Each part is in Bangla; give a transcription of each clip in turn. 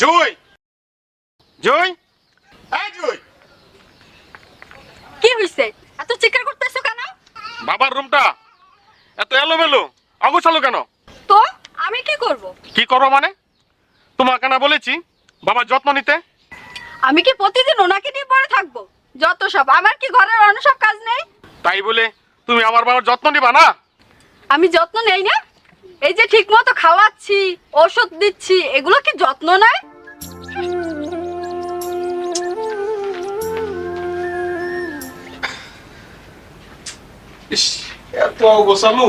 জুই! জুই! এই জুই! কি হইছে? এত চিৎকার করতেছো কেন? বাবার রুমটা এত এলোমেলো। অগোছালো কেন? তো আমি কি করব? কি করো মানে? তোমাকে না বলেছি বাবার যত্ন নিতে? আমি কি প্রতিদিন ওনাকে নিয়ে পড়ে থাকব? যত সব আমার কি ঘরের অন্য সব কাজ নেই? তাই বলে তুমি আমার বাবার যত্ন নিবা না? আমি যত্ন নেই না। এই যে ঠিক মতো খাওয়াচ্ছি ওষুধ দিচ্ছি এগুলো কি যত্ন নেয়? এত অগোছালো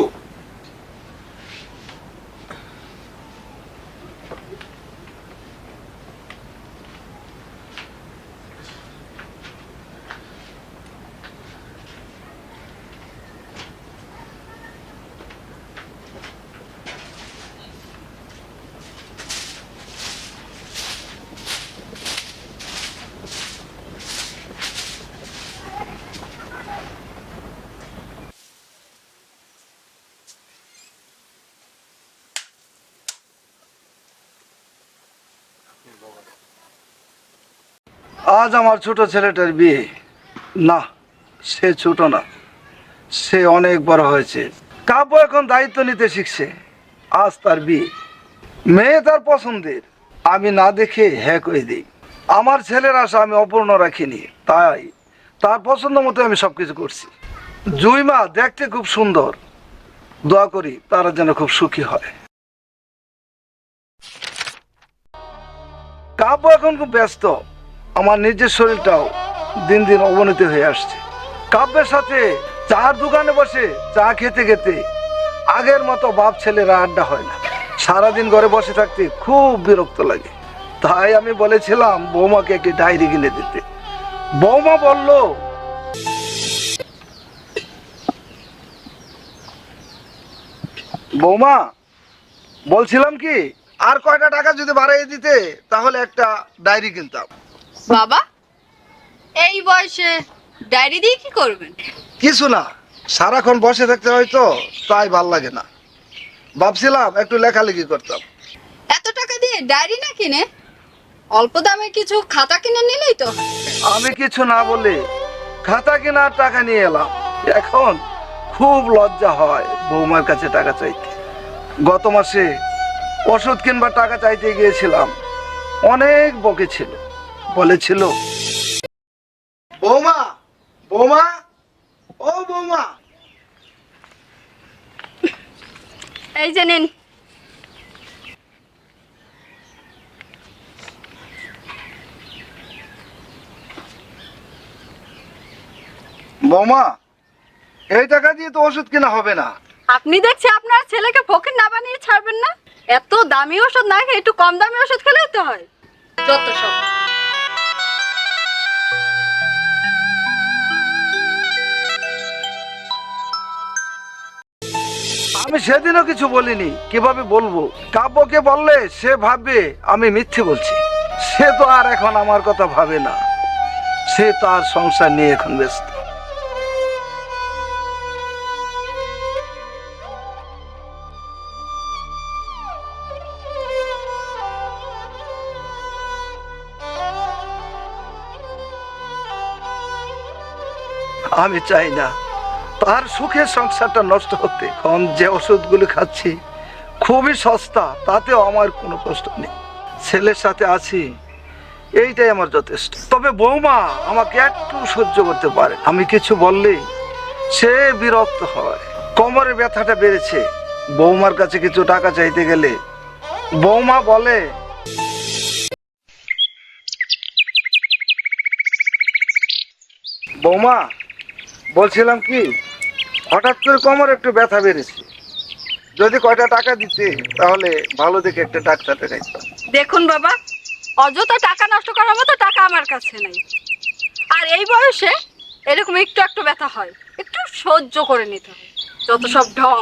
আজ আমার ছোট ছেলেটার বিয়ে। না, সে ছোট না। সে অনেক বড় হয়েছে। কাব্য এখন দায়িত্ব নিতে শিখছে। আজ তার বিয়ে। মেয়ে তার পছন্দের। আমি না দেখে হ্যাঁ করে দিই। আমার ছেলের আশা আমি অপূর্ণ রাখিনি। তাই তার পছন্দ মতো আমি সব কিছু করছি জুইমা দেখতে খুব সুন্দর। দোয়া করি তারা যেন খুব সুখী হয়। কাব্য এখন খুব ব্যস্ত। আমার নিজের শরীরটাও দিন দিন অবনতি হয়ে আসছে। কাব্যের সাথে চার দোকানে বসে চা খেতে খেতে আগের মতো বাপ ছেলেরা আড্ডা হয় না। সারাদিন ঘরে বসে থাকতে খুব বিরক্ত লাগে। তাই আমি বলেছিলাম, বৌমাকে একটি ডায়েরি কিনে দিতে। বৌমা বলল, বৌমা, বলছিলাম কি, আর কয়টা টাকা যদি বাড়াই দিতে, তাহলে একটা ডায়েরি কিনতাম। বাবা এই বয়সে ডায়েরি দিয়ে কি করবেন? কিছু না সারাক্ষণ বসে থাকতে হয়তো তাই ভালো লাগে না। ভাবছিলাম একটু লেখালেখি করতাম। এত টাকা দিয়ে ডায়েরি না কিনে অল্প দামে কিছু খাতা কিনে নিলেই তো আমি কিছু না বলে খাতা কেনার টাকা নিয়ে এলাম। এখন খুব লজ্জা হয় বৌমার কাছে টাকা চাইতে। গত মাসে ওষুধ কিনবার টাকা চাইতে গিয়েছিলাম। অনেক বকে ছিল। বলেছিল। বৌমা বৌমা ও বৌমা। এই যে নিন। বৌমা এই টাকা দিয়ে তো ওষুধ কেনা হবে না। আপনি দেখছি আপনার ছেলেকে ফকির না বানিয়ে ছাড়বেন না। এত দামি ওষুধ না খেয়ে একটু কম দামি ওষুধ খেলেই তো হয়। যত সব। আমি সেদিনও কিছু বলিনি। কীভাবে বলব? কাব্যকে বললে সে ভাববে আমি মিথ্যে বলছি। সে তো আর এখন আমার কথা ভাবে না। সে তার সংসার নিয়ে এখন ব্যস্ত। আমি চাই না। তার সুখের সংসারটা নষ্ট হতে, এখন যে ওষুধগুলো খাচ্ছি, খুবই সস্তা, তাতেও আমার কোনো কষ্ট নেই। ছেলের সাথে আছি, এইটাই আমার যথেষ্ট। তবে বৌমা আমাকে একটু সহ্য করতে পারে আমি কিছু বললেই সে বিরক্ত হয়। কোমরে ব্যথাটা বেড়েছে। বৌমার কাছে কিছু টাকা চাইতে গেলে বৌমা বলে, বৌমা, বলছিলাম কি হঠাৎ করে কোমর একটু ব্যথা বেড়েছে। যদি কয়টা টাকা দিতে, তাহলে ভালো দেখে একটা ডাক্তার দেখাইতাম দেখুন বাবা, অযথা টাকা নষ্ট করার মতো টাকা আমার কাছে নাই। আর এই বয়সে এরকম একটু একটু ব্যথা হয়, একটু সহ্য করে নিতে হয়। যত সব ঢং।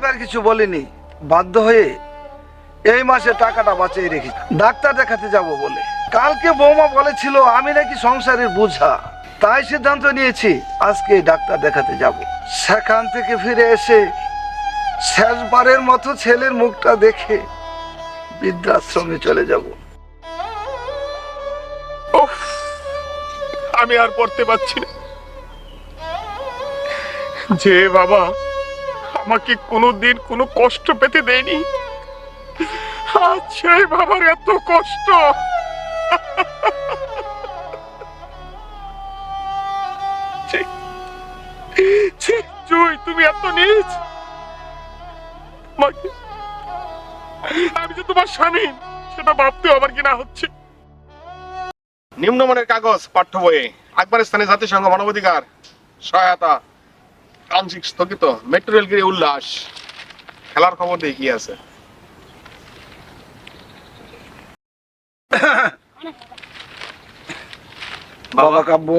এইবার কিছু বলিনি, বাধ্য হয়ে এই মাসে টাকাটা বাঁচিয়ে রেখেছি। ডাক্তার দেখাতে যাব বলে। কালকে বৌমা বলেছিল, আমি নাকি সংসারের বোঝা। তাই সিদ্ধান্ত নিয়েছি, আজকে ডাক্তার দেখাতে যাব। সেখান থেকে ফিরে এসে শেষবারের মতো ছেলের মুখটা দেখে বৃদ্ধাশ্রমে চলে যাব। আমি আর পড়তে পারছি না। যে বাবা আমাকে কোনোদিন কোনো কষ্ট পেতে দেয়নি। আজ সেই বাবার এত কষ্ট। জুই, তুমি এত নিজ আমি যে তোমার স্বামী, সেটা ভাবতেও আমার কিনা হচ্ছে। নিম্নমানের কাগজ, পাঠ্য বইয়ে আফগানিস্তানে জাতিসংঘ মানবাধিকার, সহায়তা। আংশিক স্থগিত। মেট্রো রেলগিরি উল্লাস। খেলার খবর দিয়ে কি আছে? বাবা কাব্য।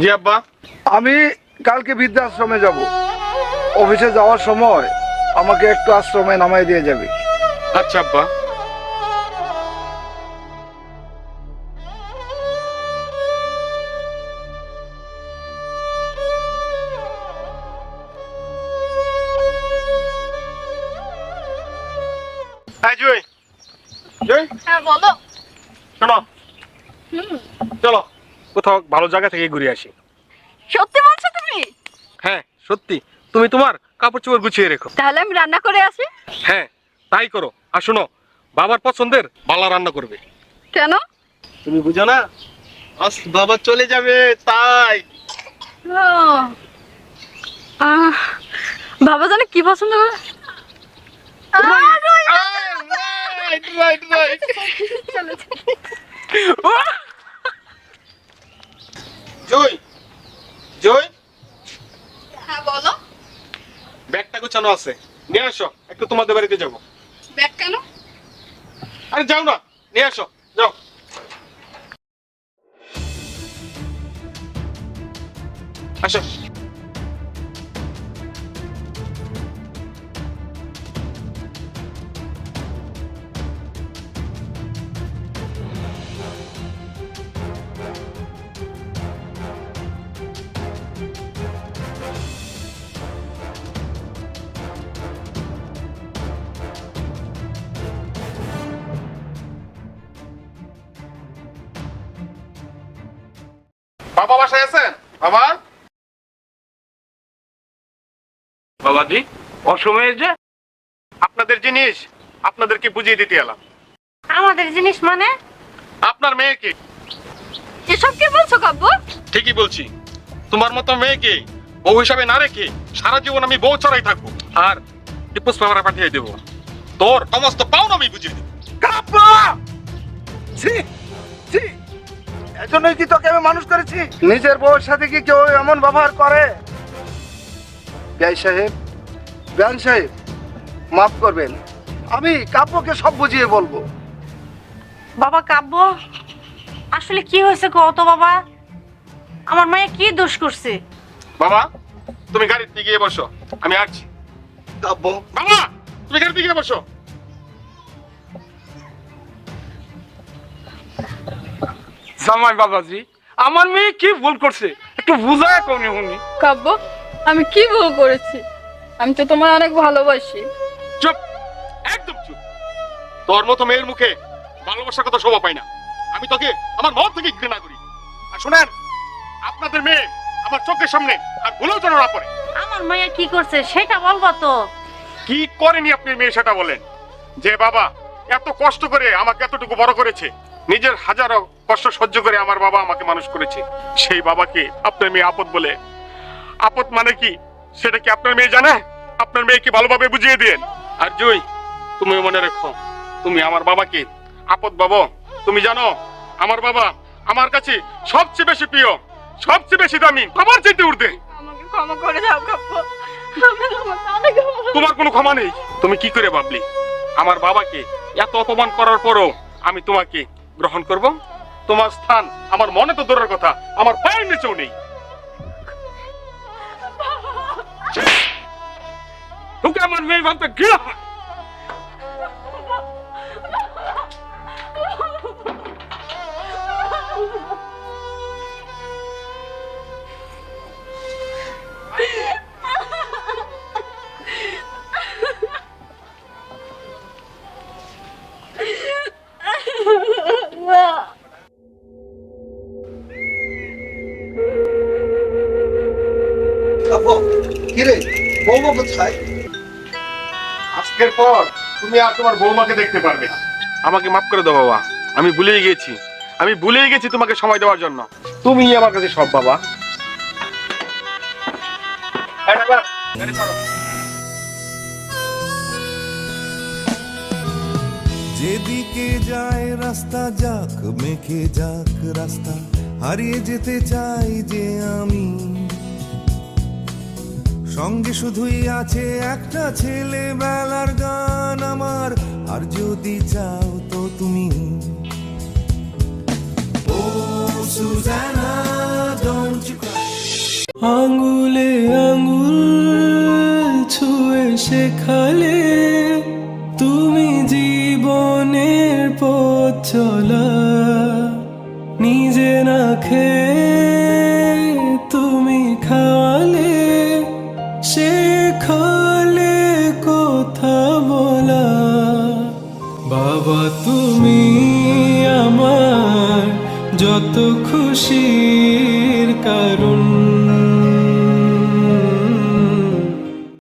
জি আব্বা। আমি কালকে বৃদ্ধাশ্রমে যাব। অফিসে যাওয়ার সময় আমাকে একটু আশ্রমে নামাই দিয়ে যাবে। আচ্ছা আব্বা। চলো কোথাও ভালো জায়গা থেকে ঘুরে আসি। সত্যি বলছো তুমি? হ্যাঁ সত্যি। তুমি তোমার কাপড় চোপড় গুছিয়ে রেখো। তাহলে আমি রান্না করে আসি? হ্যাঁ তাই করো। আর শোনো বাবার পছন্দের বালা রান্না করবে। কেন? তুমি বুঝো না? আজ বাবা চলে যাবে তাই। আহ, বাবা জানে কি পছন্দ করে। Right right right. Joy. Joy. হ্যাঁ বলো। ব্যাগটা গোছানো আছে। নিয়ে আসো একটু তোমাদের বাড়িতে যাব। ব্যাগ কেন? আরে যাও না নিয়ে আসো যাও। আসো। বাবা বাসায় আছেন? বাবা? বাবাজি অসময়ে যে আপনাদের জিনিস আপনাদেরকে বুঝিয়ে দিতে এলাম। আমাদের জিনিস মানে? আপনার মেয়েকে এসব কি বলছো কাব্য? ঠিকই বলছি। তোমার মতো মেয়েকে বউ হিসাবে না রেখে সারা জীবন আমি বউ ছাড়াই থাকব। আর টিপুস পাঠিয়ে দেবো। তোর সমস্ত পাওন আমি বুঝিয়ে দেবো। কাব্য! ছি ছি এজন্যই কি তোকে আমি মানুষ করেছি? নিজের বউয়ের সাথে কি কেউ এমন ব্যবহার করে? বিয়াই সাহেব বিয়ান সাহেব মাফ করবেন আমি কাব্যকে সব বুঝিয়ে বলব। বাবা কাব্য? আসলে কি হয়েছে কত বাবা? আমার মায়ে কি দোষ করছে? বাবা তুমি গাড়িতে গিয়ে বসো আমি আসছি। কাব্য? বাবা তুমি গাড়িতে গিয়ে বসো। জামাই বাবাজি আমার মেয়ে কি ভুল করছে? একটু বুঝায় কমনি উনি। কাব্য আমি কি ভুল করেছি? আমি তো তোমার অনেক ভালোবাসি। চুপ একদম চুপ। তোর মতো মেয়ের মুখে ভালোবাসার কথা শোভা পাই না। আমি তোকে আমার মন থেকে ঘৃণা করি। আর শোনেন আপনাদের মেয়ে আমার চোখের সামনে আর ভুলেও যেন না পড়ে। আমার মেয়ে কি করছে সেটা বলব তো। কি করেনি আপনি মেয়ে সেটা বলেন? যে বাবা এত কষ্ট করে আমাকে এতটুকু বড় করেছে নিজের হাজারো কষ্ট সহ্য করে আমার বাবা আমাকে মানুষ করেছে। সেই বাবাকে আপনার মেয়ে আপদ বলে। আপদ মানে কি? সেটা কি আপনার মেয়ে জানে? আপনার মেয়েকে ভালোভাবে বুঝিয়ে দিন আর জুই তুমি মনে রেখো তুমি আমার বাবাকে আপদ বাবা তুমি জানো আমার বাবা আমার কাছে সবচেয়ে বেশি প্রিয় সবচেয়ে বেশি দামি। আমার চাইতে ভালোবাসি। তোমার কোনো ক্ষমা নেই। তুমি কি করে ভাবলি? আমার বাবাকে এত অপমান করার পরও আমি তোমাকে গ্রহণ করব? তোমার স্থান আমার মনে তো দূরের কথা, আমার পায়ের নিচেও নেই। তোকে আমার মেয়ে ভাবতে ঘৃণা হয়। বৌমা কোথায়? আজকের পর তুমি আর তোমার বৌমাকে দেখতে পারবে না। আমাকে মাফ করে দাও বাবা আমি ভুলেই গেছি আমি ভুলেই গেছি তোমাকে সময় দেওয়ার জন্য। তুমি আমার কাছে সব বাবা। যেদিকে যায় রাস্তা যাক মেখে যাক রাস্তা হারিয়ে যেতে চাই যে আমি। সঙ্গে শুধুই আছে একটা ছেলেবেলার গান আমার। আর যদি চাও তো তুমি। আঙ্গুলে আঙ্গুল ছুঁয়ে শেখালে তুমি জীবনের পথ চলা। নিজে না খেয়ে বাবা তুমি আমার যত কারণ